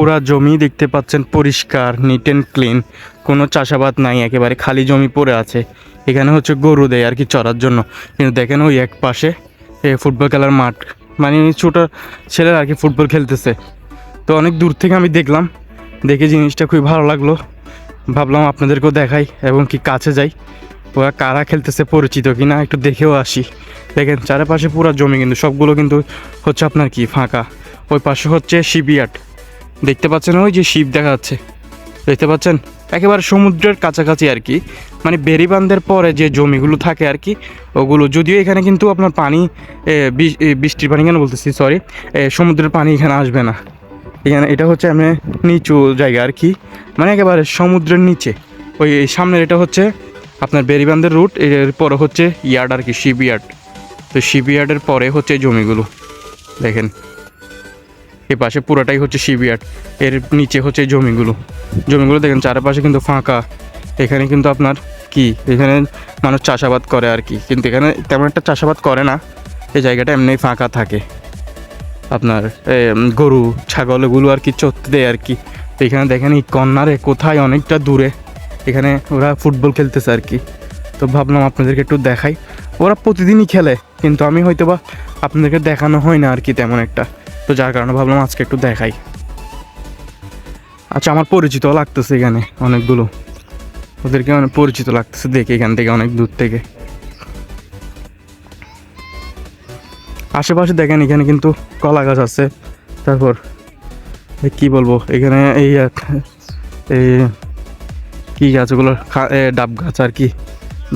পুরা জমি দেখতে পাচ্ছেন পরিষ্কার নিট অ্যান্ড ক্লিন কোনো চাষাবাদ নাই, একেবারে খালি জমি পড়ে আছে। এখানে হচ্ছে গরু দেয় আর কি চড়ার জন্য। কিন্তু দেখেন ওই এক পাশে ফুটবল খেলার মাঠ। মানে ছোটো ছেলেরা আর কি ফুটবল খেলতেছে। তো অনেক দূর থেকে আমি দেখলাম। দেখে জিনিসটা খুবই ভালো লাগল। ভাবলাম আপনাদেরকেও দেখাই এবং কি কাছে যাই। ওরা কারা খেলতেছে পরিচিত কি না একটু দেখেও আসি। দেখেন চারপাশে পুরো জমি কিন্তু সবগুলো কিন্তু হচ্ছে আপনার কি ফাঁকা। ওই পাশে হচ্ছে শিপইয়ার্ড দেখতে পাচ্ছেন ওই যে শিপ দেখা যাচ্ছে। দেখতে পাচ্ছেন? একেবারে সমুদ্রের কাছাকাছি আর কি। মানে বেরিবান্ধের পরে যে জমিগুলো থাকে আর কি, ওগুলো যদিও এখানে কিন্তু আপনার পানি বৃষ্টির পানি কেন বলতেছি সরি সমুদ্রের পানি এখানে আসবে না। এখানে এটা হচ্ছে আমি নিচু জায়গা আর কি। মানে একেবারে সমুদ্রের নিচে। ওই সামনের এটা হচ্ছে আপনার বেরিবান্ধের রুট এর পরে হচ্ছে ইয়ার্ড আর কি শিপ ইয়ার্ড তো শিপ ইয়ার্ডের পরে হচ্ছে জমিগুলো। দেখেন। এ পাশে পুরোটাই হচ্ছে শিপইয়ার্ড এর নিচে হচ্ছে জমিগুলো। জমিগুলো দেখেন, চারপাশে কিন্তু ফাঁকা। এখানে কিন্তু আপনার কি? এখানে মানুষ চাষাবাদ করে আর কি। কিন্তু এখানে তেমন একটা চাষাবাদ করে না। এই জায়গাটা এমনি ফাঁকা থাকে। আপনার গরু, ছাগল এগুলো আর কি চড়তে দেয় আর কি। এখানে দেখেন, এই কর্নারে কোথায় অনেকটা দূরে। এখানে ওরা ফুটবল খেলতেছে আর কি। তো ভাবলাম আপনাদেরকে একটু দেখাই। ওরা প্রতিদিনই খেলে, কিন্তু আমি হয়তো বা আপনাদেরকে দেখানো হয় না আর কি তেমন একটা। তো যার কারণে ভাবলাম আজকে একটু দেখাই। আচ্ছা আমার পরিচিত লাগতেছে এখানে অনেকগুলো। ওদেরকে অনেক পরিচিত লাগতেছে দেখে এখান থেকে অনেক দূর থেকে। আশেপাশে দেখেন, এখানে কিন্তু কলা গাছ আছে। তারপর কি বলব, এখানে এই এই কি গাছগুলো ডাব গাছ আর কি,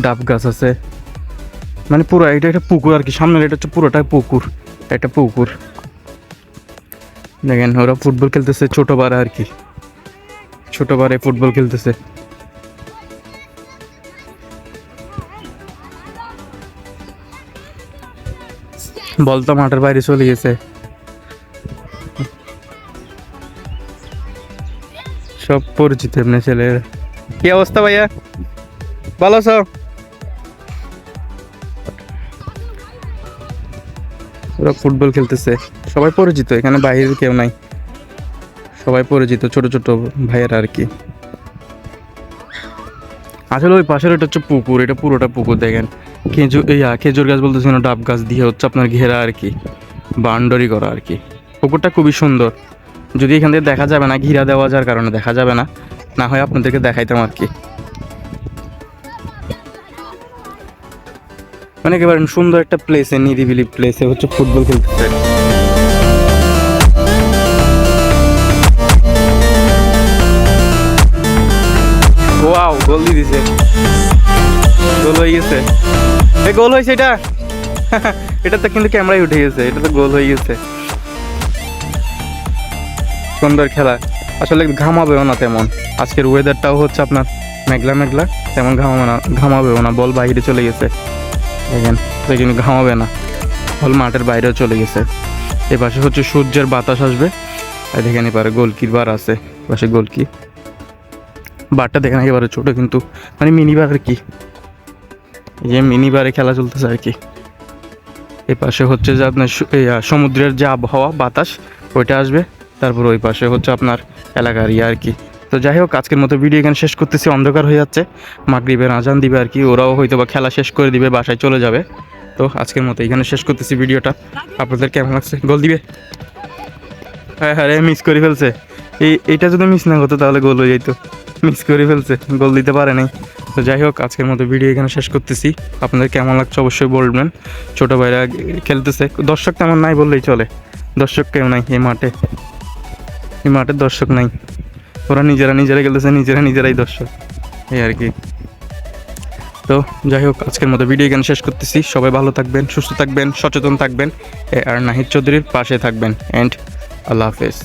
ডাব গাছ আছে। মানে পুরো এটা একটা পুকুর আর কি, সামনের এটা হচ্ছে পুরোটাই পুকুর, একটা পুকুর। দেখেন, ওরা ফুটবল খেলতেছে ছোট বারে আর কি। ছোট বারে ফুটবল খেলতেছে। বল তো মাঠের বাইরে চলে গেছে। সব পরিচিত এমনি ছেলের। কি অবস্থা ভাইয়া? ভালো আছো? ওরা ফুটবল খেলতেছে। সবাই পরিচিত, এখানে বাইরের কেউ নাই। সবাই পরিচিত, ছোট ছোট ভাইয়েরা আর কি। আসলে ওই পাশের ওটা হচ্ছে পুকুর, এটা পুরোটা পুকুর দেখেন। খেজুর ইয়া খেজুর গাছ বলতেছে না, ডাব গাছ দিয়ে হচ্ছে আপনার ঘেরা আর কি, বাউন্ডারি করা আর কি। পুকুরটা খুবই সুন্দর। যদি এখান থেকে দেখা যাবে না, ঘিরা দেওয়া যার কারণে দেখা যাবে না না হয় আপনাদেরকে দেখাইতাম আর কি। মানে একেবারে সুন্দর একটা প্লেসে নিরিবিলি প্লেসে হচ্ছে ফুটবল খেলতেছে ওয়াও গোল গোল হয়ে গেছে। এ গোল হয়েছে এটা? এটা তো কিন্তু ক্যামেরায় উঠে গেছে। এটা তো গোল হয়ে গেছে। সুন্দর খেলা। আসলে ঘামাবেও না তেমন। আজকের ওয়েদারটাও হচ্ছে আপনার মেঘলা মেঘলা তেমন ঘামাবে না ঘামাবেও না। বল বাইরে চলে গেছে। দেখেন কিন্তু ঘামাবে না। হল মাঠের বাইরেও চলে গেছে। এ পাশে হচ্ছে সূর্যের বাতাস আসবে। আর দেখেন এবারে গোলকির বার আছে। পাশে গোলকি। বারটা দেখেন একেবারে ছোট কিন্তু মানে মিনি বার কি? যে মিনি বারে খেলা চলতেছে আর কি। এই পাশে হচ্ছে যে আপনার সমুদ্রের যে আবহাওয়া, বাতাস, ওইটা আসবে। তারপর ওই পাশে হচ্ছে আপনার এলাকার ইয়ে আর কি। তো যাই হোক, আজকের মতো ভিডিও এখানে শেষ করতেছি। অন্ধকার হয়ে যাচ্ছে। মাগরিবের আজান দিবে আর কি। ওরাও হয়তো বা খেলা শেষ করে দিবে, বাসায় চলে যাবে। তো আজকের মতো এখানে শেষ করতেছি ভিডিওটা। আপনাদের কেমন লাগছে? গোল দিবে? হ্যাঁ হ্যাঁ মিস করে ফেলছে। এই এটা যদি মিস না হতো তাহলে গোল হয়ে যেত মিস করে ফেলছে। গোল দিতে পারে নাই। তো যাই হোক, আজকের মতো ভিডিও এখানে শেষ করতেছি। আপনাদের কেমন লাগছে অবশ্যই বলবেন। ছোটো ভাইরা খেলতেছে। দর্শক তেমন নাই বললেই চলে। দর্শক কেউ নাই এই মাঠে। এই মাঠের দর্শক নাই। ওরা নিজেরা নিজেরা খেলতেছে, নিজেরা নিজেরাই দর্শক। এই আর কি। তো যাই হোক, আজকের মতো ভিডিও এখানে শেষ করতেছি। সবাই ভালো থাকবেন, সুস্থ থাকবেন, সচেতন থাকবেন। আর নাহিদ চৌধুরীর পাশে থাকবেন। অ্যান্ড আল্লাহ হাফেজ।